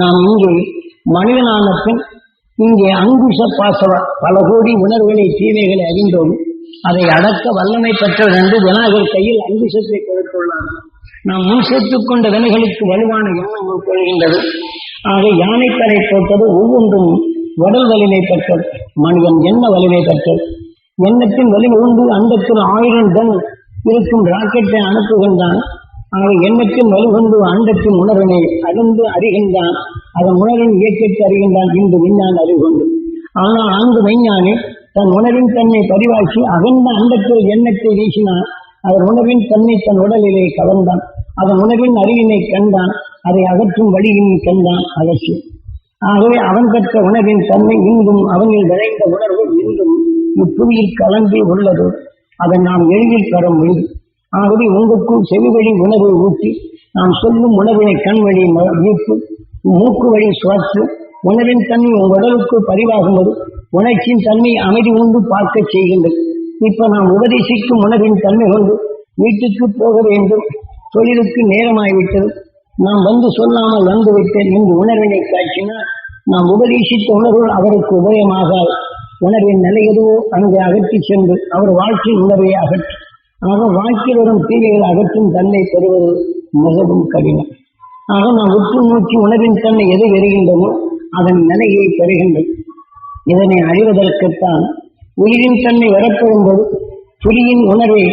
நாம் இங்கே மனிதனான பின் இங்கே அங்குஷ பாசவ பல கோடி உணர்வுகளை தீமைகளை அறிந்தோம். அதை அடக்க வல்லமை பெற்றவர் என்று விநாயகர் கையில் அங்குஷத்தை கொடுத்துள்ளார். நாம் முன் சேர்த்துக் கொண்ட வினைகளுக்கு வலுவான எண்ணம் கொள்கின்றது. ஆக யானைக்கரை போட்டது ஒவ்வொன்றும் உடல் வலிமை பெற்றது மனிதன் என்ன வலிமை பெற்றது. எண்ணத்தின் வலிமை உண்டு அண்டத்தில் ஆயிரம் டன் இருக்கும் ராக்கெட்டை அனுப்புகின்றான். ஆக எண்ணத்தில் வலுகொண்டு அண்டத்தின் உணர்வினை அறிந்து அறிகின்றான். அதன் உணர்வின் இயக்கத்தை அறிகின்றான் இன்று விஞ்ஞான் அறிகொண்டு ஆனால் அங்கு விஞ்ஞானி தன் உணர்வின் தன்னை பதிவாக்கி அகந்த அண்டத்தில் எண்ணத்தை வீசினான். அதன் உணர்வின் தன்னை தன் உடலிலே கவர்ந்தான். அதன் உணர்வின் அறிவினை கண்டான். அதை அகற்றும் வழியின் கண்டான் அவசியம் ஆகவே அவன் பெற்ற உணர்வின் தன்மை இன்றும் அவனில் விளைந்த உணர்வு இன்றும் இப்புவியில் கலந்து உள்ளது. அதை நாம் எளிதில் பெற முடியும். ஆகவே செவி செவிவழி உணர்வை ஊற்றி நாம் சொல்லும் உணர்வினை கண் வழி ஈர்ப்பு மூக்கு வழி சுவாத்து உணவின் தன்மை உங்கள் உடலுக்கு பதிவாகும்போது உணர்ச்சியின் தன்மை அமைதி உண்டு பார்க்க செய்கின்றது. இப்ப நாம் உபதேசிக்கும் உணர்வின் தன்மை கொண்டு வீட்டுக்கு போக வேண்டும் தொழிலுக்கு நேரமாகிவிட்டது நாம் வந்து சொல்லாமல் வந்துவிட்டேன் என்று உணர்வினை காட்டினால் நாம் உபதேசித்த உணர்வு அவருக்கு உபயமாக உணர்வின் நிலை எதுவோ அங்கு அகற்றி சென்று அவர் வாழ்க்கை உணர்வை அகற்றும். ஆக வாழ்க்கையில் வரும் தீமைகளை அகற்றும் தன்னை பெறுவது மிகவும் கடினம். ஆக நாம் உற்று நோக்கி உணவின் தன்மை எது வருகின்றனோ அதன் நிலையை பெறுகின்றது இதனை அறிவதற்குத்தான் உயிரின் தன்மை வரப்படும்போது புலியின் உணர்வை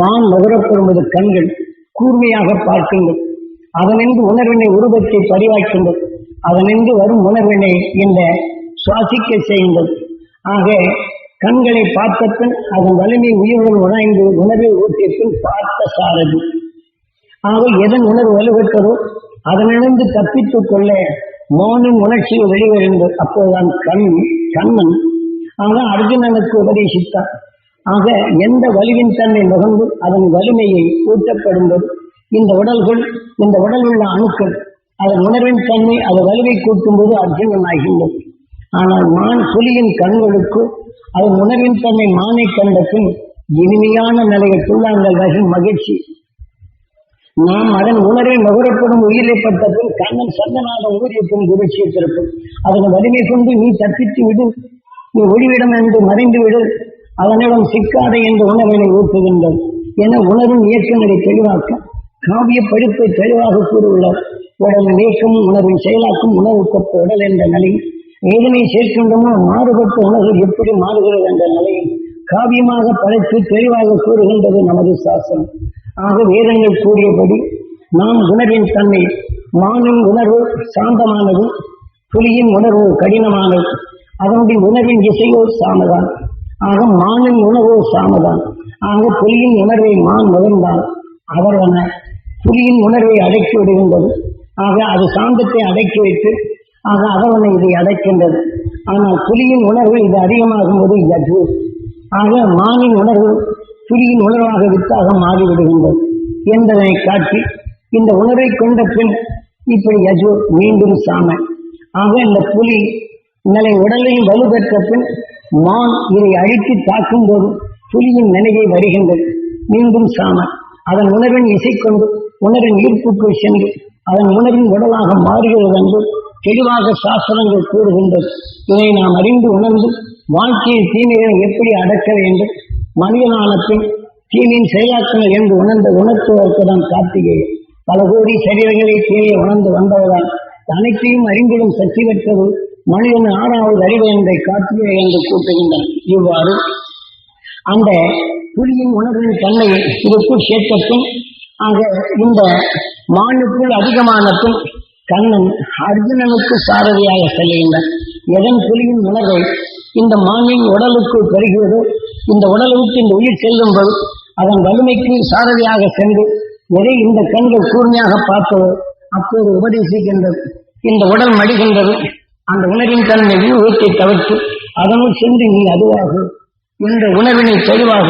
நான் நுகரப்படும்போது கண்கள் கூர்மையாக பார்க்கின்றது அதனின்று உணர்வினை உருவத்தை பரிவாக்கின்றது அதனின்று வரும் உணர்வினை இந்த சுவாசிக்க செய்கின்றது. ஆக கண்களை பார்த்த பின் அதன் வலிமை உயிருடன் உணர்ந்து உணர்வை ஊற்றிய பின் பார்த்த சாரதி ஆக எதன் உணர்வு வலுப்பெற்றதோ அதனிலிருந்து தப்பித்துக் கொள்ள மௌனம் உணர்ச்சியை வெளிவருந்தது அப்போதுதான் கண் கண்ணன். ஆக அர்ஜுனனுக்கு உபதேசித்தார். ஆக எந்த வலிவின் தன்மை நுகர்ந்து அதன் வலிமையை ஊட்டப்படும்போது இந்த உடல்கள் இந்த உடல் உள்ள அணுக்கள் அதன் உணர்வின் தன்மை அது வலுவை கூட்டும் போது அர்ஜுனன் ஆகின்றது. ஆனால் மான் புலியின் கண்களுக்கு அதன் உணர்வின் தன்னை மானை கண்டத்தின் இனிமையான நிலையை துள்ளாங்கள் வகை மகிழ்ச்சி. நாம் அதன் உணர்வை நுகரப்படும் உயிரை பின் கண்ணன் சந்தனாக ஊதியத்தின் பின் குருச்சியை அதன் வலிமை கொண்டு நீ தப்பித்து விடு. நீ ஒளிவிடம் என்று மறைந்து விடு. அதனிடம் சிக்காத என்ற உணர்வினை ஊட்டுகின்றது என உணரும் இயக்கங்களை தெளிவாக்க காவிய படிப்பை தெளிவாக கூறியுள்ளார். உடலின் இயக்கமும் உணர்வின் செயலாக்கும் உணவுக்கொத்த உடல் என்ற நிலையில் வேதனை சேர்க்கின்றமோ மாறுபட்ட உணர்வு எப்படி மாறுகிறது என்ற நிலையில் காவியமாக படைத்து தெளிவாக கூறுகின்றது நமது சாசனம். ஆக வேதங்கள் கூறியபடி நாம் உணர்வின் தன்மை மானின் உணர்வு சாந்தமானது புலியின் உணர்வு கடினமானது அதனுடைய உணர்வின் இசையோ சாமதான். ஆக மானின் உணர்வோ சாமதான். ஆக புலியின் உணர்வை மான் நுகர்ந்தான் அவர்வன புலியின் உணர்வை அடக்கி விடுகின்றது. ஆக அது சாந்தத்தை அடக்கி வைத்து ஆக அவனை இதை அடைக்கின்றது. ஆனால் புலியின் உணர்வு இது அதிகமாகும் போது யஜு. ஆக மானின் உணர்வு புலியின் உணர்வாக வித்தாக மாறிவிடுகின்றது. என்பதனை காட்டி இந்த உணர்வை கொண்ட பின் இப்படி யஜு மீண்டும் சாம. ஆக இந்த புலி நிலை உடலையும் வலுப்பெற்ற பின் மான் இதை அழித்து தாக்கும் போது புலியின் நிலையை வருகின்றது. மீண்டும் சாம. அதன் உணர்வின் இசை கொண்டு உணர்வின் ஈர்ப்புக்குள் சென்று அதன் உணர்வின் உடலாக மாறுகிறது என்று தெளிவாக சாஸ்திரங்கள் கூறுகின்றது. இதை நாம் அறிந்து உணர்ந்து வாழ்க்கையை தீமைகளை எப்படி அடக்க வேண்டும் மனிதனான பின் தீமையின் செயலாக்கங்கள் என்று உணர்ந்த உணர்த்துவதற்கு தான் கார்த்திகேயன். பல கோடி சரீரங்களை தீமையை உணர்ந்து வந்தவர்தான். அனைத்தையும் அறிந்திடும் சக்தி பெற்றது மனிதன் ஆறாவது அறிவு என்றை கார்த்திகை என்று கூட்டுகின்றனர் இவ்வாறு அந்த புலியின் உணர்வின் தன்மையை இதற்குள் சேர்த்த ஆக இந்த மானுக்குள் அதிகமான பின் கண்ணன் அர்ஜுனனுக்கு சாரதியாக செல்கின்றான் எதன் புலியின் உணர்வை இந்த மானின் உடலுக்கு பெறுகிறதோ இந்த உடலை விட்டு இந்த உயிர் செல்லும் போது அதன் வலிமைக்கு சாரதியாக சென்று எதை இந்த கண்கள் கூர்மையாக பார்த்ததோ அப்போது உபதேசிக்கின்றது. இந்த உடல் மடிகின்றது. அந்த உணர்வின் தன்மை வியூகத்தை தவிர்த்து அதனுள் சென்று நீ அதுவாக. இந்த உணர்வினை தெளிவாக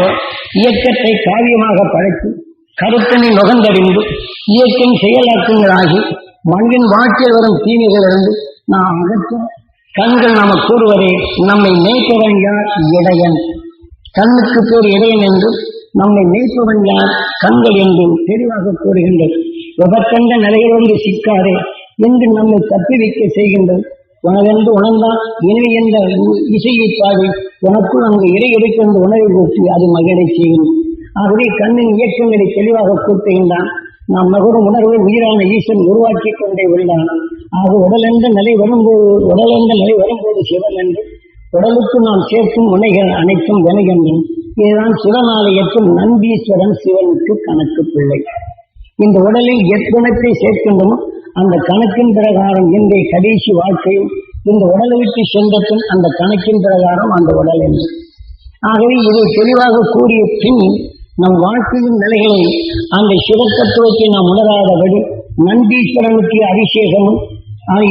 இயக்கத்தை காவியமாக படைத்து கருத்தனை நுகர்ந்தறிந்து இயக்கம் செயலாக்கங்களாகி மண்ணின் வாழ்க்கையில் வரும் தீமைகளிலிருந்து நாம் அகற்ற கண்கள் நாம கூறுவதே நம்மை மேய்ப்பவன் யார்? இடையன். கண்ணுக்கு பேர் இடையன் என்று நம்மை மேய்ப்பவன் யார்? கண்கள் என்று தெளிவாக கூறுகின்றது. விபக்கண்ட நிலையிலிருந்து சிக்காதே என்று நம்மை தப்பி வைக்க செய்கின்றது. உனவென்று உணர்ந்தான் இணை என்ற இசையை பாடி உனக்குள் அங்கு இறை எடுக்கின்ற உணவை ஊற்றி அது மகிழை செய்கின்றது ஆகவே கண்ணின் இயக்கங்களை தெளிவாக கூட்டுகின்றான் நாம் நகரும் உணர்வை உயிரான ஈசன் உருவாக்கி கொண்டே உள்ளான். ஆக உடல் என்ற நிலை வரும்போது உடல் என்ற நிலை வரும்போது சிவன் என்று உடலுக்கு நாம் சேர்க்கும் முனைகள் அனைத்தும் வினைகின்றன. இதுதான் சிவனாலயத்தில் நந்தீஸ்வரன் சிவனுக்கு கணக்கு பிள்ளை. இந்த உடலில் எத்துணத்தை சேர்க்கின்றமோ அந்த கணக்கின் பிரகாரம் இன்றைய கடைசி வாழ்க்கையும் இந்த உடலை விட்டு சென்ற அந்த கணக்கின் பிரகாரம் அந்த உடல் என்று. ஆகவே இதை தெளிவாக கூறிய பின் நம் வாழ்க்கையின் நிலைகளை அந்த சிவத்தத்துவத்தை நாம் உணராதபடி நந்தீஸ்வரனுக்கு அபிஷேகமும்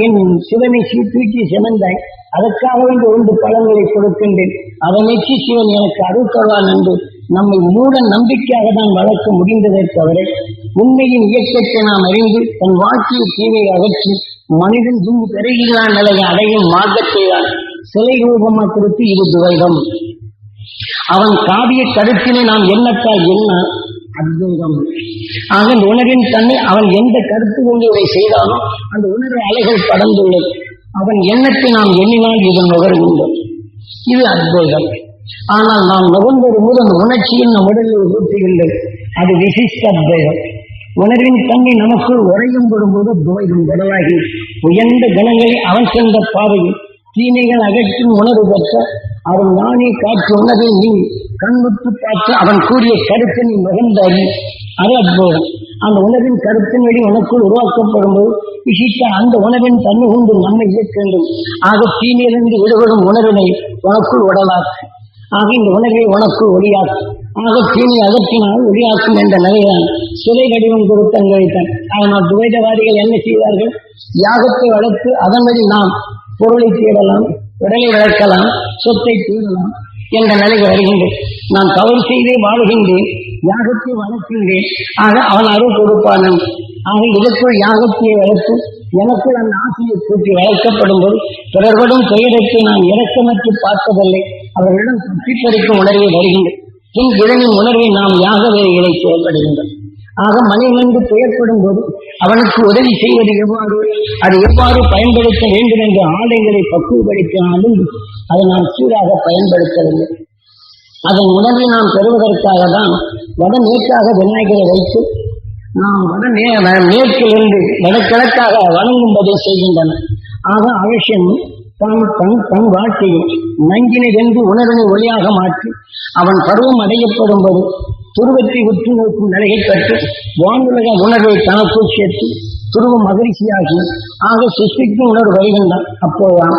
என் சிவனை சீ- தூக்கி சிவந்தாய். அதற்காக வேண்டி ஒன்று பழங்களை கொடுக்கின்றேன். அதை சிவன் எனக்கு அருள்தருவான் என்று நம்மை மூட நம்பிக்கையாக தான் வளர்க்க முடிந்ததை தவிர உண்மையின் இயக்கத்தை நாம் அறிந்து தன் வாழ்க்கையை தீவை அகற்றி மனிதன் இங்கு பெருகிறான் நிலையை அடையும் மார்க்கத்தை தான் சிலை ரூபமாக கொடுத்து இது துவைதம். அவன் காவிய கருத்தினை நாம் எண்ணத்தால் என்ன? அத்வைதம். ஆக அந்த உணர்வின் தன்னை அவன் எந்த கருத்து கொண்டு இதை செய்தானோ அந்த உணர்வு அலைகள் படர்ந்துள்ளது. அவன் எண்ணத்தை நாம் எண்ணினால் இது நுகர்கின்றோம் இது அத்வைதம். ஆனால் நாம் நுகர்ந்தொரு போது அந்த உணர்ச்சியில் நம் உடலில் ஊற்றுகின்றது அது விசிஷ்ட அத்வைதம். உணர்வின் தன்மை நமக்குள் உறையும் படும்போது துவைதம் உடலாகி உயர்ந்த குணங்களை அவன் சென்ற பாதையில் தீமைகள் அகற்றும் உணர்வு பெற்ற அவன் நானே காற்று உணர்வை நீ கண்முத்து பார்த்து அவன் கூறிய கருத்தை நீ நுகர்ந்தாரி அது அற்புதம். அந்த உணவின் கருத்தின் வழி உனக்குள் உருவாக்கப்படும் போது விஷித்த அந்த உணவின் தன்மை கொண்டு நம்மை இயக்க வேண்டும். ஆக தீமையிலிருந்து விடுபடும் உணர்வினை உனக்குள் உடலாக்கு. ஆக இந்த உணர்வை உனக்குள் ஒளியாக்கு. ஆக தீமை அகற்றினால் ஒளியாக்கும் என்ற நிலைதான் சிலை வடிவம் கொடுத்தங்களை தான் ஆனால் துவைதவாதிகள் என்ன செய்வார்கள்? யாகத்தை வளர்த்து அதன் வழி நாம் பொருளை தேடலாம். உடலை வளர்க்கலாம் சொத்தை தீரலாம் என்ற நிலைக்கு வருகின்றேன். நான் தவறு செய்தே வாழ்கின்றேன் யாகத்தை வளர்க்கின்றேன் ஆக அவன் அருள் கொடுப்பான். ஆக இதற்குள் யாகத்தை வளர்த்து எனக்குள் அந்த ஆசையை கூட்டி வளர்க்கப்படும் போது பிறர்படும் துயரத்தை நான் இறக்கமற்று பார்ப்பதில்லை அவர்களிடம் தப்பி பறிக்கும் உணர்வை வருகின்றேன் பின் இதனின் உணர்வை நாம் யாக வேலைகளை செயல்படுகின்றோம் ஆக மனிதனுக்கு பெயர்ப்படும் போது அவனுக்கு உதவி செய்வது எவ்வாறு? அது எவ்வாறு பயன்படுத்த வேண்டும் என்ற ஆடைகளை பக்குவப்படுத்தினாலும் அதை நாம் சீராக பயன்படுத்தவில்லை. அதன் உணர்வை நாம் பெறுவதற்காக தான் வடமேற்காக விநாயகரை வைத்து நாம் வட மே- மேற்கிலிருந்து வடகிழக்காக வணங்கும்பதை செய்கின்றனர் ஆக அவசியம் தன் தன் தன் வாழ்க்கையை நஞ்சினை என்று உணர்வினை ஒளியாக மாற்றி அவன் பருவம் அடையப்படும் போது துருவத்தை உற்று நோக்கும் நிலையை கற்று வானுலக உணர்வை தனக்குள் சேர்த்து துருவம் மகிழ்ச்சியாகி ஆக சிருஷ்டிக்கும் உணர்வு வருகின்றான் அப்போதான்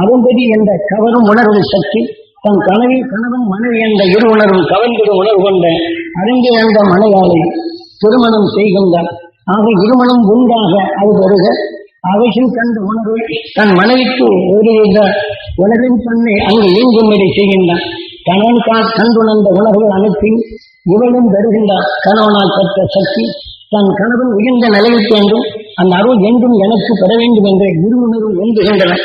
அருந்ததி என்ற கவரும் உணர்வு சக்தி தன் கனவி கணவன் மனைவி என்ற இரு உணர்வும் கவர்ந்திடும் உணர்வு கொண்ட அறிஞர் என்ற மனையாளை திருமணம் செய்கின்றார் ஆக இருமணம் உண்டாக அது வருக அவைகள் கண்ட உணர்வு. தன் மனைவிக்கு ஒரு வித உணர்வின் தன்னை அங்கு இயங்கும்படி செய்கின்றான். கணவன் கண்டுணர்ந்த உணர்வுகள் அனைத்தையும் இவளும் பெறுகின்றார் கணவனால் பெற்ற சக்தி. தன் கணவன் உயர்ந்த நிலையில் என்றும் அந்த அருள் என்றும் எனக்கு பெற வேண்டும் என்ற இரு உணர்வும் ஒன்றுகின்றன.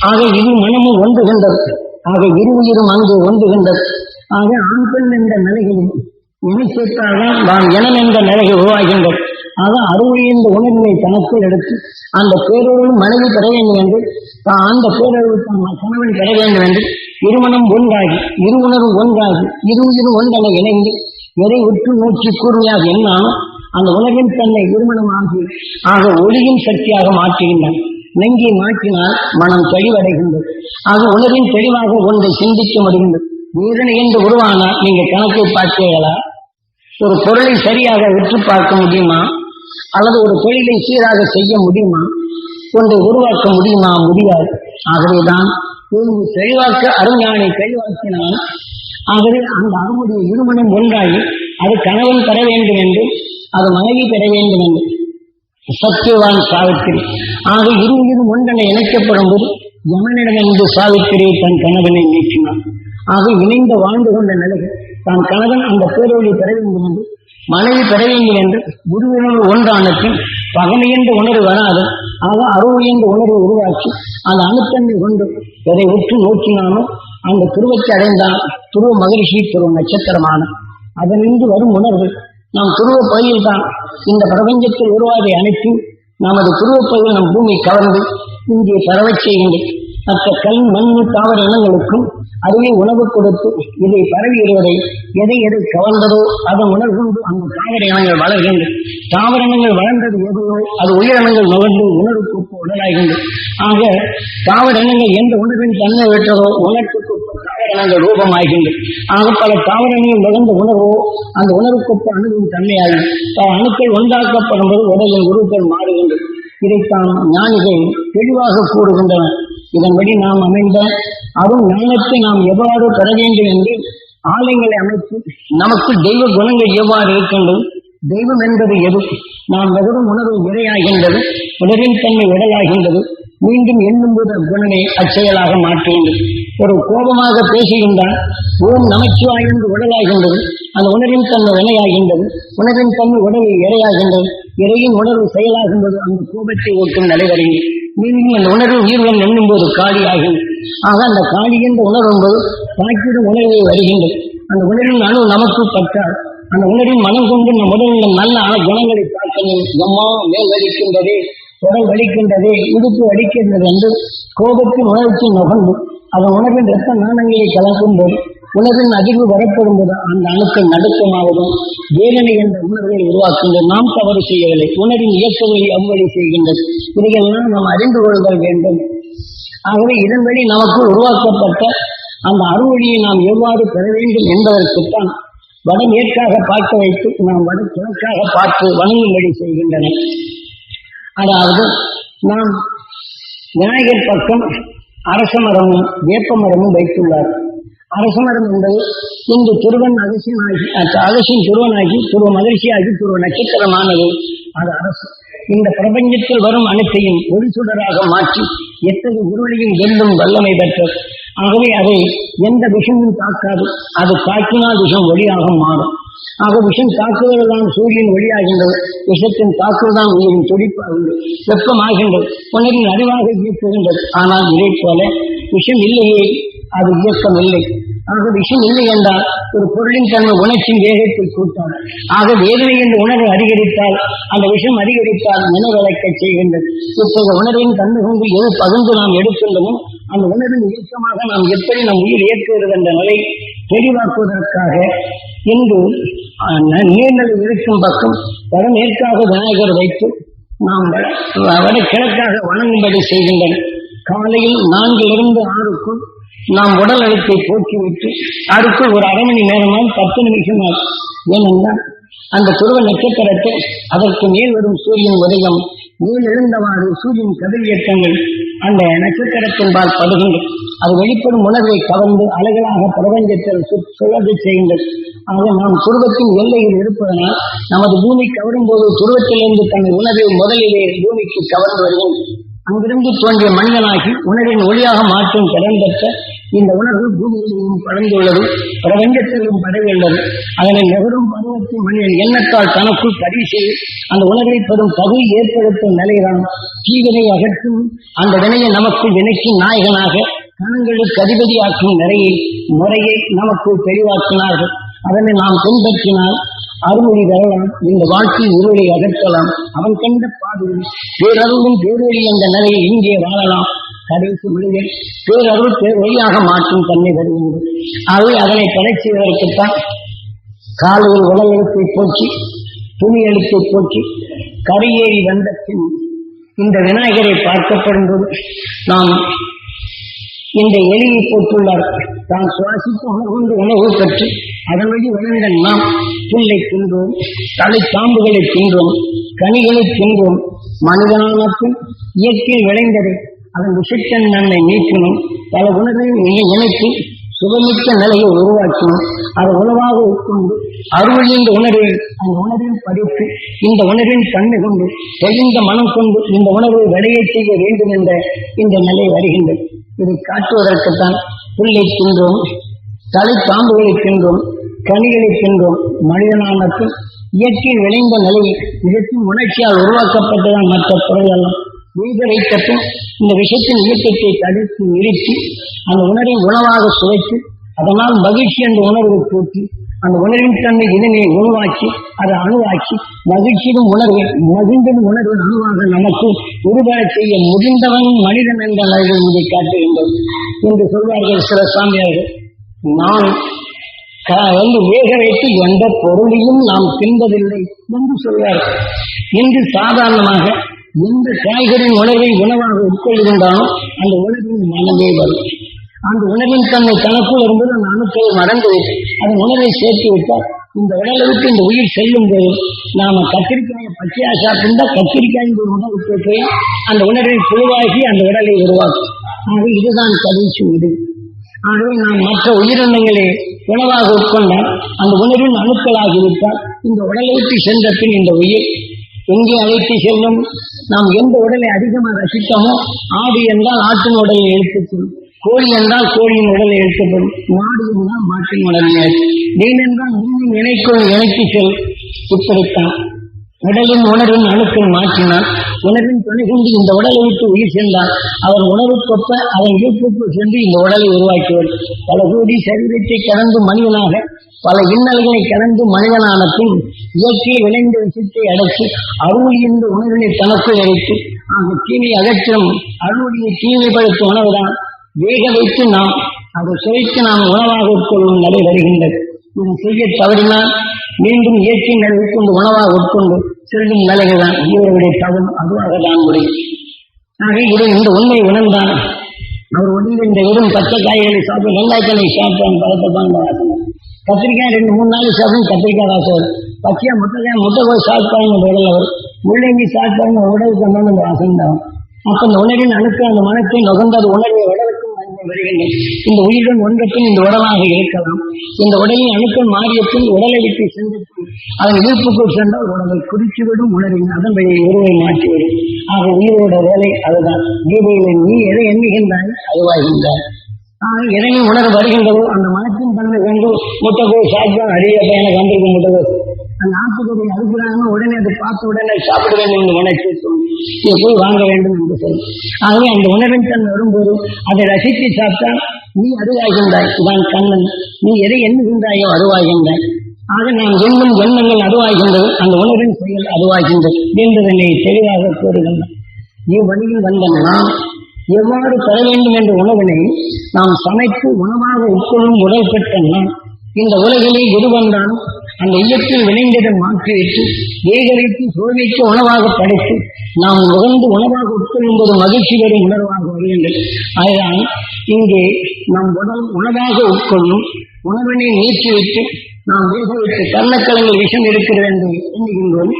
ஆக இரு மனமும் ஒன்றுகின்றது. ஆக இரு உயிரும் அங்கு ஒன்றுகின்றது. ஆக ஆண் பெண் என்ற நிலைகளில் இணை சேர்த்தால்தான் நாம் இனம் என்ற நிலையை உருவாகின்றது ஆக இந்த உணர்வினை தனக்குள் எடுத்து அந்த பேரொருள் மனைவி பெற வேண்டும் என்று அந்த பேரொருள் தான் கணவன் பெற வேண்டும் என்று இருமணம் ஒன்றாகி இரு ஒன்றாகி இரு இரு ஒன்றென இணைந்து எதை உற்று நோக்கி கூர்மையாக என்னாலும் அந்த உலகின் தன்னை இருமணமாகி ஆக ஒளியின் சக்தியாக மாற்றுகின்றான். நெஞ்சை மாற்றினால் மனம் தெளிவடைகின்றது. ஆக உலகின் தெளிவாக ஒன்றை சிந்திக்க முடிகின்றது. வேதனை என்று உருவானால் நீங்க கணக்கை பார்க்கிறீர்களா ஒரு பொருளை சரியாக விற்று பார்க்க முடியுமா? அல்லது ஒரு தொழிலை சீராக செய்ய முடியுமா? ஒன்றை உருவாக்க முடியுமா? முடியாது. ஆகவேதான் தான் தெளிவாக்க அருஞானை தெளிவாக்கினால் ஆகவே அந்த அருமுடைய இருமணம் ஒன்றாகி அது கணவன் பெற வேண்டும் என்று அது மனைவி பெற வேண்டும் என்று. சத்தியவான் சாவித்திரி. ஆக இரு உயிரும் ஒன்றென இணைக்கப்படும் போது யமனிடமிருந்து சாவித்திரி தன் கணவனை நீக்கினார் ஆக இணைந்த வாழ்ந்து கொண்ட நிலையில் தான் கணவன் அந்த பேரொழி பெற வேண்டும் என்று மனைவி பெற என்று குரு உணர்வு ஒன்றான பின் பகமை என்று உணர்வு வராது ஆக அருள் என்ற உணர்வு உருவாக்கி அந்த அணுத்தன்மை கொண்டு எதை உற்று நோக்கினாலும் அந்த துருவத்தை அடைந்தான் துருவ மகிழ்ச்சி துருவ நட்சத்திரமான. அதனின்று வரும் உணர்வு நாம் துருவ பகுதியில் தான் இந்த பிரபஞ்சத்தில் உருவாதை அனைத்தும் நமது துருவப்பகுதியில் நம் பூமி கவர்ந்து இங்கே பரவச் செய்கின்றேன் மற்ற கல் மண் தாவர இனங்களுக்கும் அதுவே உணவு கொடுத்து இதை பரவி பரவிடுவதை எதை எதை கவர்ந்ததோ அதன் உணர்வு அந்த தாவர இனங்கள் வளர்கின்றது தாவர இனங்கள் வளர்ந்தது எதுவோ அது உயிரினங்கள் நுகர்ந்து உணர்வுக்கு கொடுப்பு உடலாகின்றது ஆக தாவர இனங்கள் எந்த உணர்வின் தன்மை பெற்றதோ உணர்வுக்கு தாவரங்கள் ரூபமாகின்ற ரூபமாகின்றது. ஆக பல தாவரங்களில் நுகர்ந்த உணர்வோ அந்த உணர்வுக்கு ஒப்பு அணுவின் தன்மையாகும் பல அணுக்கள் ஒன்றாக்கப்படும் போது உடலின் உருக்கள் மாறுகின்றது. இதைத்தான் ஞானிகள் தெளிவாக கூறுகின்றன இதன்படி நாம் அமைந்த அரும் ஞானத்தை நாம் எவ்வாறு பெற வேண்டும் என்று ஆலயங்களை அமைத்து நமக்கு தெய்வ குணங்கள் எவ்வாறு இருக்கின்றது தெய்வம் என்பது எது? நாம் வெறும் உணர்வு இரையாகின்றது உணரின் தன்மை உடலாகின்றது மீண்டும் எண்ணும்போது அக்குணனை அச்செயலாக மாற்றுகின்றது. ஒரு கோபமாக பேசுகின்றால் ஓம் நமச்சிவாய் என்று உடலாகின்றது. அந்த உணரின் தன்மை வினையாகின்றது. உணரின் தன்மை உடலில் இரையாகின்றது இறையின் உணர்வு செயலாகின்றது அந்த கோபத்தை ஓட்டும் நடைபெறுகிறது. மீண்டும் அந்த உணர்வு உயிர்வன் எண்ணும் போது காலியாகும். ஆக அந்த காளி என்ற உணர்வு என்பது தாக்கிடும் உணர்வை வருகின்றது. அந்த உணர்வின் அணு நமக்கு பட்டால் அந்த உணர்வின் மனம் கொண்டு நம் உடலில் நல்ல அன குணங்களை பார்க்கணும் எம்மா மேல் வலிக்கின்றது உடல் வலிக்கின்றது இடுப்பு வலிக்கின்றது என்று கோபத்தின் உணர்ச்சி நுகர்ந்து அந்த உணர்வின் ரத்த நாணங்களை கலக்கும் போது உலகின் அதிர்வு வரப்படும் போது அந்த அணுக்கள் நடுக்கமாவதும் வேதனை என்ற உணர்வை உருவாக்குகின்ற நாம் தவறு செய்யவில்லை. உணரின் இயக்கங்களை அவ்வழி செய்கின்றது இதையெல்லாம் நாம் அறிந்து கொள்தல் வேண்டும். ஆகவே இதன்படி நமக்கு உருவாக்கப்பட்ட அந்த அறுவழியை நாம் எவ்வாறு பெற வேண்டும் என்பதற்குத்தான் வடமேற்காக பார்க்க வைத்து நாம் வட கிழக்காக பார்த்து வணங்கும்படி செய்கின்றன. அதாவது நாம் விநாயகர் பக்கம் அரச மரமும் வேப்ப மரமும் வைத்துள்ளார். அரச மரம் என்பது இங்கு துருவன் அகசியனாகி அகசியின் துருவனாகி துருவ மகிழ்ச்சியாகி துருவ நட்சத்திரமானது. அது அரசு. இந்த பிரபஞ்சத்தில் வரும் அனைத்தையும் ஒளி சுடராக மாற்றி எத்தகைய குருவளையும் வெல்லும் வல்லமை பெற்றது. ஆகவே அதை எந்த விஷமும் தாக்காது. அது தாக்கினால் விஷம் ஒளியாக மாறும். ஆக விஷம் தாக்குதல் தான் சூரியன் ஒளியாகின்றது. விஷத்தின் தாக்குதல் தான் உயிரின் துடிப்பாகின்றது வெப்பமாகின்றது உணரின் அறிவாக இயக்குகின்றது ஆனால் இதை போல விஷம் இல்லையே. அது இயக்கம் இல்லை ஆக விஷம் இல்லை என்றால் ஒரு பொருளின் தன்மை உணர்ச்சியின் வேகத்தை கூட்டார் ஆக வேதனை என்ற உணர்வு அதிகரித்தால் அந்த விஷம் அதிகரித்தால் நினைவழைக்கச் செய்கின்றது. இப்போது உணர்வின் தன்மை கொண்டு எது பகிர்ந்து நாம் எடுக்கின்றனோ அந்த உணர்வின் இயக்கமாக நாம் எப்படி நம் உயிர் இயக்குகிறது என்ற நிலை தெளிவாக்குவதற்காக இன்று ந- நீர்நிலை இருக்கும் பக்கம் வடமேற்காக விநாயகர் வைத்து நாம் வட வட கிழக்காக வணங்கும்படி செய்கின்றன காலையில் நான்கிலிருந்து ஆறுக்குள் நாம் உடல் அழுத்தை போக்கிவிட்டு அடுத்து ஒரு அரை மணி நேரமால் பத்து நிமிஷம் ஏனென்றால் அந்த துருவ நட்சத்திரத்தை அதற்கு மேல் வரும் சூரியன் உதயம் மேல் எழுந்தவாறு சூரியன் கதிரியக்கங்கள் அந்த நட்சத்திரத்தின்பால் படுகின்றது அது வெளிப்படும் உணர்வை கவர்ந்து அலைகளாக பிரபஞ்சத்தில் சு- சுழற்சி செய்கின்றது. ஆக நாம் துருவத்தின் எல்லையில் இருப்பதனால் நமது பூமி கவரும் போது துருவத்திலிருந்து தன் உணர்வை முதலிலே பூமிக்கு கவர்ந்து வருகின்றது. அங்கிருந்து தோன்றிய மனிதனாகி உணர்வின் ஒளியாக மாற்றும் திறன் பெற்ற இந்த உணர்வு பூமியிலும் படர்ந்துள்ளது பிரபஞ்சத்திலும் பரவியுள்ளது அதனை நெகரும் பருவத்தின் மனிதன் எண்ணத்தால் தனக்குள் பதிவு செய்து அந்த உணர்வை பெறும் பகுதி ஏற்படுத்தும் நிலைதான் தீவினை அகற்றும் அந்த வினையை நமக்குள் வினைக்கும் நாயகனாக கணங்களுக்கு அதிபதியாக்கும் நிறையை முறையை நமக்குள் தெளிவாக்கினார்கள். அதனை நாம் பின்பற்றினால் அருள்மொழி வரலாம் இந்த வாழ்க்கையில் இருளை அகற்றலாம். அவன் கண்ட பாதையில் பேரருளும் பேரொழி என்ற நிலையை இங்கே வாழலாம். கடைசி மனிதன் பேரருள் பேரொழியாக மாற்றும் தன்மை வருகிறது அவை அதனை தடை செய்வதற்குத்தான் காலையில் உடல் எழுத்தை போக்கி துணி எழுத்தை போக்கி கரையேறி வந்த பின் இந்த விநாயகரை பார்க்கப்படும் போது நாம் இந்த எலியை போட்டுள்ளார் தான் சுவாசித்து உணர்கொண்டு உணவு பெற்று அதன் வழி விளைந்த நாம் புல்லை தின்றோம் தலை பாம்புகளை தின்றோம் கனிகளை தின்றோம். மனிதனான இயற்கையில் விளைந்தது அதன் விஷத்தன் நம்மை நீக்கணும் பல உணர்வையும் இணைத்து சுகமிக்க நிலையை உருவாக்கணும் அதை உணவாக உட்கொண்டு அருள் இந்த உணர்வை அந்த உணர்வில் படித்து இந்த உணர்வின் கண்ணு கொண்டு தெளிந்த மனம் கொண்டு இந்த உணர்வை விடையை செய்ய வேண்டும் என்ற இந்த நிலை வருகின்றது. இதை காட்டுவதற்குத்தான் புல்லை தின்றோம் தலை பாம்புகளை தின்றோம் கனிகளை தின்றோம். மனிதனான பின் இயற்கையில் விளைந்த நிலையில் இதற்கும் உணர்ச்சியால் உருவாக்கப்பட்டதான் மற்ற துறையெல்லாம் உயிர் இந்த விஷயத்தின் இயக்கத்தை தடுத்து நிறுத்தி அந்த உணரை உணவாக சுவைத்து அதனால் மகிழ்ச்சி என்ற உணர்வை கூட்டி அந்த உணர்வின் தன்மை இதனை உருவாக்கி அதை அணுவாக்கி மகிழ்ச்சியும் உணர்வு மகிழ்ந்தும் உணர்வு அணுவாக நமக்கு உருவாக செய்ய முடிந்தவன் மனிதன் என்ற அளவில் இதை காட்டுகின்றோம் என்று சொல்வார்கள் சில சாமியார்கள். நான் க- வந்து வேக வைத்து எந்த பொருளையும் நாம் தின்பதில்லை என்று சொல்வார்கள். இன்று சாதாரணமாக எந்த காய்கறி உணவை உணவாக உட்கொள்கின்றாலும் அந்த உணவின் மனமே வரும். அந்த உணவின் தன்மை தனக்குள் இருந்தது அந்த அணுக்களை மறந்து அதன் உணர்வை சேர்த்து விட்டார் இந்த உடலுக்கு இந்த உயிர் செல்லும் போது நாம கத்திரிக்காயை பச்சையா சாப்பிட்டா கத்திரிக்காய் உணவு போய் அந்த உணர்வை குழுவாகி அந்த உடலை உருவாக்கும். ஆக இதுதான் கடைசி முடிவு ஆகவே நாம் மற்ற உயிரினங்களை உணவாக உட்கொண்டால் அந்த உணர்வின் அணுக்களாகிவிட்டால் இந்த உடலை விட்டு சென்ற பின் இந்த உயிர் எங்கே அழைத்து செல்லும்? நாம் எந்த உடலை அதிகமாக ரசித்தோமோ ஆடு என்றால் ஆட்டின் உடலை எடுத்துச் செல்லும் கோழி என்றால் கோழியின் உடலை எடுக்கப்படும் மாடு என்றால் மாட்டின் உடலை நீன் என்றால் மீனின் இணைக்கும் இணைத்து செல். இப்படித்தான். உடலின் உணர்வின் அணுக்கள் மாற்றினான். உணர்வின் துணை கொண்டு இந்த உடலை விட்டு உயிர் சென்றால் அவர் உணவுக்கொப்ப அவன் ஈர்ப்புக்குள் சென்று இந்த உடலை உருவாக்கியவர். பல கோடி சரீரத்தை கடந்து மனிதனாக பல இன்னல்களை கடந்து மனிதனான பின் இயற்கையை விளைந்த விஷயத்தை அடக்கி அருள் என்ற உணர்வினை தனக்குள் அழைத்து ஆக தீமை அகற்றும் அருளுடைய தீமைப்படுத்தும் உணவுதான் வேக வைத்து நாம் அதை சுவைத்து நாம் உணவாக உட்கொள்ளும் நிலை வருகின்றது. இது செய்ய தவறினால் மீண்டும் இயற்கை நிலை உட்கொண்டு உணவாக உட்கொண்டு செல்லும் நிலைகள் தான் இவருடைய தவறு அதுவாக தான் முடியும். ஆக இது இந்த உண்மை உணர்ந்தான் அவர் ஒன்று இந்த வெறும் பச்சை காய்களை சாப்பிட்டு வெங்காயத்தனை சாப்பிட்டான் பழத்தை தான் வாசனை கத்திரிக்காய் ரெண்டு மூணு நாள் சாப்பிடும் கத்திரிக்காய் வாசம் வரும் பச்சையா முட்டைக்காய் முட்டை போய் சாப்பிட்டாங்க இந்த அவர் முள்ளங்கி சாப்பிட்டாங்க உடலுக்கு வந்தாலும் அந்த வாசம் தான் அப்ப அந்த உணரின் அணுக்கு அந்த மனத்தை நுகர்ந்தது உணர்வை உடலுக்கு வருகின்றன இந்த உயிருடன் ஒன்றப்பின் இந்த உடலாக இருக்கலாம். இந்த உடலின் அணுக்கள் மாறிய பின் உடலை விட்டு சென்று அதன் இருப்புக்குள் சென்றால் உடலை குறிச்சுவிடும் உணர்வின் அதன் வழியை உருவை மாற்றிவிடும். ஆக உயிரோட வேலை அதுதான். கீதையில நீ எதை எண்ணுகின்றாய்? அதுவாகின்றாய். இறைவன் எதனை உணர வருகின்றதோ அந்த மனத்தின் தன்மை கொண்டு முட்டகோ சாப்பிட்டால் நிறைய எனக்கு வந்திருக்கு முட்டகோ அந்த ஆட்டுக்கொடி அறுக்கிறாங்கன்னா உடனே அதை பார்த்த உடனே சாப்பிட வேண்டும் என்று மனசு இதை போய் வாங்க வேண்டும் என்று சொல்லும் ஆகவே அந்த உணர்வின் தன் வரும்போது அதை ரசித்து சாப்பிட்டால் நீ அருவாகின்றாய் இதான் கண்ணன். நீ எதை எண்ணுகின்றாயோ அருவாகின்றாய். ஆக நாம் எண்ணும் எண்ணங்கள் அருவாகின்றது அந்த உணர்வின் செயல் அருவாகின்றது என்பதனை தெளிவாக கூறுகின்றான். இவ்வழியில் வந்த நாம் எவ்வாறு பெற வேண்டும் என்ற உணவினை நாம் சமைத்து உணவாக உட்கொள்ளும் உடல் பெற்ற நாம் இந்த உலகிலே எது வந்தாலும் அந்த இல்லத்தில் விளைந்ததை மாற்றிவிட்டு ஏகரித்து வைத்து உணவாக படைத்து நாம் உகந்து உணவாக உட்கொள்ளும் போது மகிழ்ச்சி வரும் உணர்வாக வருகின்றது. அதுதான் இங்கே நம் உடல் உணவாக உட்கொள்ளும் உணவினை நீக்கிவிட்டு நாம் வேக வைத்து கர்ணக்கலங்கள் விஷம் இருக்கிறது என்று எண்ணுகின்றோம்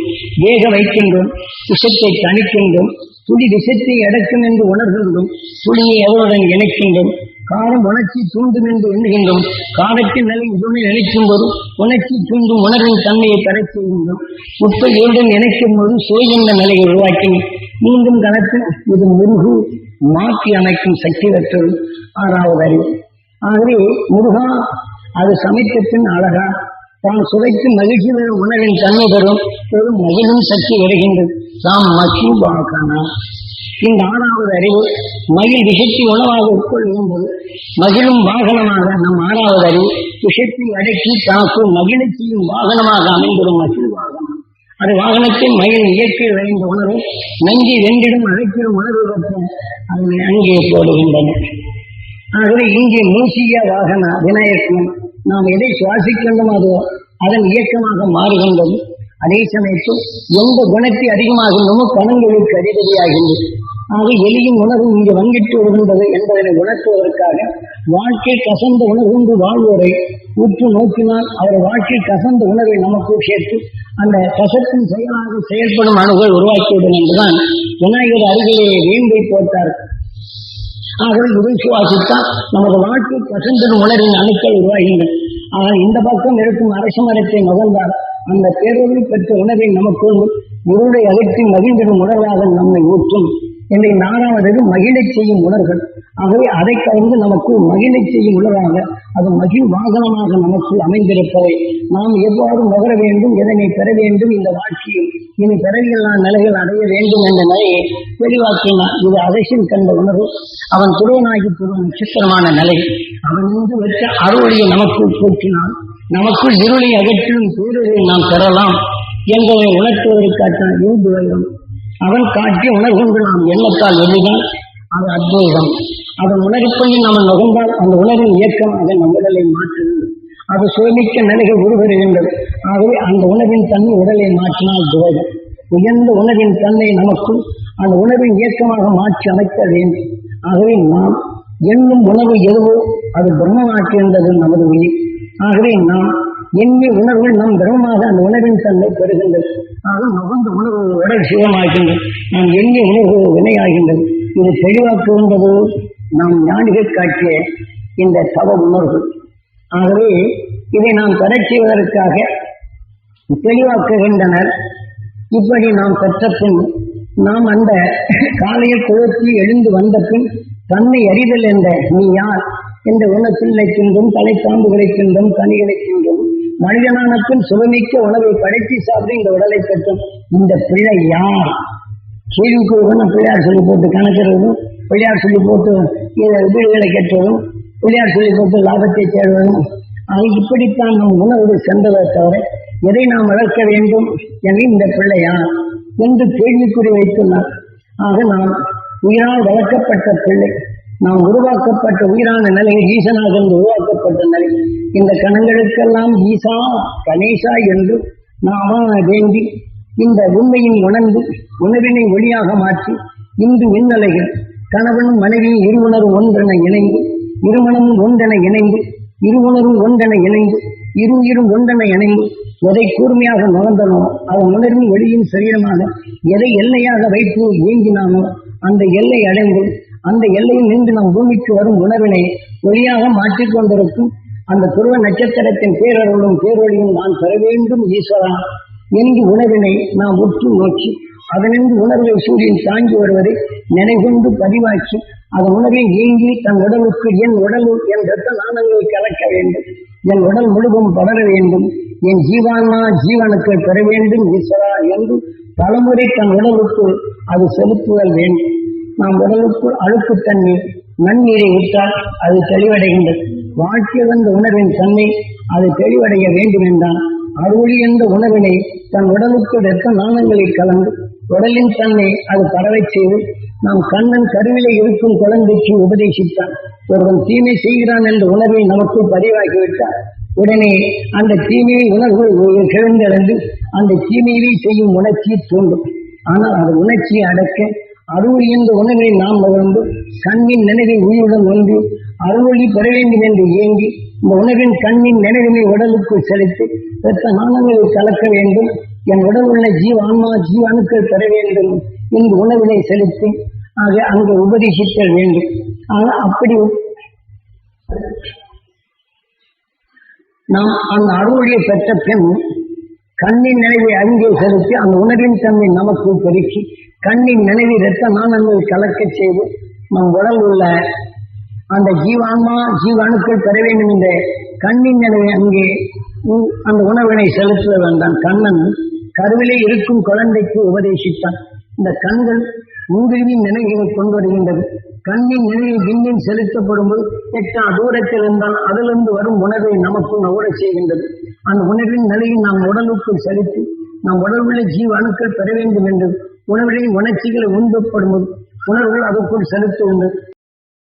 வேக வைக்கின்றோம் விஷத்தை தணிக்கின்றோம் துளி விஷத்தை அடக்கும் என்று உணர்கின்றோம் துளியை எவருடன் இணைக்கின்றோம் காரம் உணர்ச்சி தூண்டும் என்று எண்ணுகின்றோம். காரத்தின் நிலை இதனை நினைக்கும் போது உணர்ச்சி தூண்டும் உணர்வின் தன்மையை பெறச் செய்கின்றோம். முப்பை ஏழுடன் போது சுவை நிலையை உருவாக்கி மீண்டும் கணத்தில் இது முருகு மாற்றி அமைக்கும் சக்தி பெற்றது. ஆறாவது அறிவு. ஆகவே முருகா அது சமைத்த பின் அழகா தான் சுவைக்கு மகிழ்ச்சி பெறும் உணவின் தன்மை பெறும் பெரும் மகிழும் சக்தி வருகின்றது தாம் மகி இந்த ஆறாவது அறிவு மகிழ் விஷத்தை உணவாக உட்கொள்கின்றது மகிழும் வாகனமாக நம் ஆறாவது அறிவு விஷத்தை அடக்கி தனக்கு மகிழ்ச்சியும் வாகனமாக அமைந்திடும் மகிழ் வாகனம். அது வாகனத்தை மகிழ் இயற்கை விளைந்த உணர்வு நஞ்சி வென்றிடும் அழைக்கிடும் உணர்வு பற்றும் அதனை அங்கே போடுகின்றன. ஆகவே இங்கே மூசிய வாகன விநாயகம் நாம் எதை சுவாசிக்கின்றோம் அது அதன் இயக்கமாக மாறுகின்றது. அதே சமயத்தில் எந்த குணத்தை அதிகமாகின்றமோ கணங்களுக்கு அதிபதியாகின்றது. ஆக எலியின் உணர்வும் இங்கு வங்கிட்டு வருகின்றது என்பதனை உணர்த்துவதற்காக வாழ்க்கை கசந்த உணர்வுண்டு வாழ்வோரை உற்று நோக்கினால் அவர் வாழ்க்கை கசந்த உணர்வை நமக்கு சேர்த்து அந்த கசத்தின் செயலாக செயல்படும் அணுகள் உருவாக்கிவிடும் என்றுதான் விநாயகர் அருகிலே வேம்பை போட்டார். ஆகவே இதை சுவாசித்தால் நமது வாழ்க்கை கசந்தன் உணர்வின் அணுக்கள் உருவாகின்றன. ஆனால் இந்த பக்கம் இருக்கும் அரச மரத்தை நுகர்ந்தால் அந்த பேரொழி பெற்ற உணர்வை நமக்குள் இருளை அகற்றி மகிழ்ந்திடும் உணர்வாக நம்மை ஊற்றும். என்னை நாலாவது மகிழச் செய்யும் உணர்கள். ஆகவே அதை கலந்து நமக்கு மகிழச் செய்யும் உணர்வாக அது மகிழ் வாகனமாக நமக்கு அமைந்திருப்பதை நாம் எவ்வாறு நுகர வேண்டும் எதனை பெற வேண்டும் இந்த வாழ்க்கையில் இனி பிறவியெல்லாம் நிலைகள் அடைய வேண்டும் என்ற நிலையை தெளிவாக்கினான் இது அரசின் கண்ட உணர்வு. அவன் துருவனாகி துருவ நட்சத்திரமான நிலை. அவன் இன்று வைத்த அருளியை நமக்கு போற்றினான் நமக்குள் இருளை அகற்றும் பேரொழியை நாம் பெறலாம் என்பதை உணர்த்துவதற்காக இருந்து வரும் அவன் காட்டி உணர்கொண்டு நாம் எண்ணத்தால் எண்ணினால் அது அத்வைதம். அதன் உணர்ப்படி நாம் நுகர்ந்தால் அந்த உணர்வின் இயக்கம் அதன் நம் உடலை மாற்றும். அது சோதிக்க நிலைக உருவருகின்றது ஆகவே அந்த உணர்வின் தன்மை உடலை மாற்றினால் துவைதம். உயர்ந்த உணர்வின் தன்மை நமக்கும் அந்த உணர்வின் இயக்கமாக மாற்றி அமைக்க வேண்டும். ஆகவே நாம் என்னும் உணவு எதுவோ அது பிரம்மமாக்கின்றது நமது உயிர். ஆகவே நாம் எண்ணிய உணர்வுகள் நம் பிரமமாக அந்த உணர்வின் தன்மை பெறுகின்றது. ஆனால் நுகர்ந்த உணர்வு உடல் சுகமாகின்றது. நாம் எண்ணிய உணர்வு வினையாகின்றது? இது தெளிவாக்குகின்றது நாம் ஞானிகள் காட்டிய இந்த தவ உணர்வு. ஆகவே இதை நாம் பெறச் செய்வதற்காக தெளிவாக்குகின்றனர். இப்படி நாம் பெற்ற பின் நாம் அந்த காலையில் குழப்பி எழுந்து வந்த பின் தன்னை அறிதல் என்ற நீ யார்? என்ற உணத்தில் தின்றும் தலைப்பாம்புகளை தின்றும் கனிகளை தின்றும் மனிதனான சுகமிக்க உணவை படைத்து சாப்பிட்டு இந்த உடலை கட்டும் இந்த பிள்ளை யார்? கேள்விக்கு உடனே பிள்ளையார் சொல்லி போட்டு கணக்கிறதும் பிள்ளையார் சொல்லி போட்டு வீடுகளை கட்டுவதும் பிள்ளையார் சொல்லி போட்டு லாபத்தை தேடுவதும் ஆக இப்படித்தான் நம் உணர்வு சென்றதை தவிர எதை நாம் வளர்க்க வேண்டும் என இந்த பிள்ளையார் என்று கேள்விக்குறி வைத்துள்ளார். ஆக நாம் உயிரால் வளர்க்கப்பட்ட பிள்ளை. நாம் உருவாக்கப்பட்ட உயிரான நிலையில் ஈசனாக இருந்து உருவாக்கப்பட்ட நிலை. இந்த கணங்களுக்கெல்லாம் ஈசா கணேசா என்று நாம வேண்டி இந்த உண்மையின் உணர்ந்து உணர்வினை ஒளியாக மாற்றி இன்று விண்ணலைகள் கணவனும் மனைவியும் இருவுணரும் ஒன்றென இணைந்து இருமணமும் ஒன்றென இணைந்து இருவுணரும் ஒன்றென இணைந்து இரு உயிரும் ஒன்றென இணைந்து எதை கூர்மையாக நுகர்ந்தனோ அவன் உணர்வின் வெளியின் சரீரமாக எதை எல்லையாக வைத்து இயங்கினானோ அந்த எல்லை அடைந்து அந்த எல்லையில் நின்று நம் பூமிக்கு வரும் உணர்வினை ஒளியாக மாற்றிக் கொண்டிருக்கும் அந்த துருவ நட்சத்திரத்தின் பேரருளும் பேரொழியும் நான் பெற வேண்டும் ஈஸ்வரா. என்று உணர்வினை நாம் உற்று நோக்கி அதனின்று உணர்வை சூரியன் தாங்கி வருவதை நினைகொண்டு பதிவாக்கி அதன் உணர்வை நீங்கி தன் உடலுக்கு என் உடல் என் ரத்த நாணங்களை கலக்க வேண்டும். என் உடல் முழுவதும் படர வேண்டும். என் ஜீவானா ஜீவனுக்கு பெற வேண்டும் ஈஸ்வரா என்று பலமுறை தன் உடலுக்கு அது செலுத்துதல் வேண்டும். நாம் உடலுக்குள் அழுக்கு தண்ணீர் நன்னீரை விட்டால் அது தெளிவடைகின்றது வாழ்க்கை வந்த உணர்வின் தன்மை அது தெளிவடைய வேண்டும் என்றால் அருளி என்ற உணவினை தன் உடலுக்கு வெப்ப நாணங்களை கலந்து உடலின் தன்னை அது பரவை செய்து நாம் கண்ணன் கருவிலே இருக்கும் குழந்தைக்கு உபதேசித்தான். ஒருவன் தீமை செய்கிறான் என்ற உணர்வை நமக்கு பதிவாகிவிட்டார். உடனே அந்த தீமையை உணர்வு கிழந்தடைந்து அந்த தீமையை செய்யும் உணர்ச்சி தூண்டும் ஆனால் அது உணர்ச்சியை அடக்க அருள் என்ற உணர்வை நாம் நகர்ந்து கண்ணின் நினைவை உயிருடன் ஒன்று அருளொளி பெற வேண்டும் என்று ஏங்கி இந்த உணவின் கண்ணின் நினைவினை உடலுக்குள் செலுத்தி பெற்ற நாணங்களை கலக்க வேண்டும். என் உடல் உள்ள ஜீவ ஆன்மா அணுக்கள் பெற வேண்டும் இந்த உணவினை செலுத்தி ஆக அங்கு உபதேசித்தல் வேண்டும். ஆக அப்படி நாம் அந்த அருளியை பெற்ற பின் கண்ணின் நினைவை அங்கே செலுத்தி அந்த உணர்வின் தன்மை நமக்கு பெருக்கி கண்ணின் நினைவை இரத்த நாணங்கள் கலக்க செய்து நம் உடல் உள்ள அந்த ஜீவான்மா ஜீவ பெற வேண்டும் என்ற கண்ணின் நினைவை அங்கே உ- அந்த உணவினை செலுத்த வேண்டாம் கண்ணன். கருவிலே இருக்கும் குழந்தைக்கு உபதேசித்தான். இந்த கண்கள் உங்களின் நினைவுகளை கொண்டு வருகின்றது. கண்ணின் நினைவு விண்ணில் செலுத்தப்படும் போது எட்டா தூரத்தில் இருந்தால் அதிலிருந்து வரும் உணர்வை நமக்கு ஓடச் செய்கின்றது. அந்த உணர்வின் நிலையை நாம் உடலுக்குள் செலுத்தி நம் உடல் உள்ள ஜீவ அணுக்கள் பெற வேண்டும் என்று உணர்வின் உணர்ச்சிகளை உண்பப்படும் உணர்வுகள் அதற்குள் உண்டு.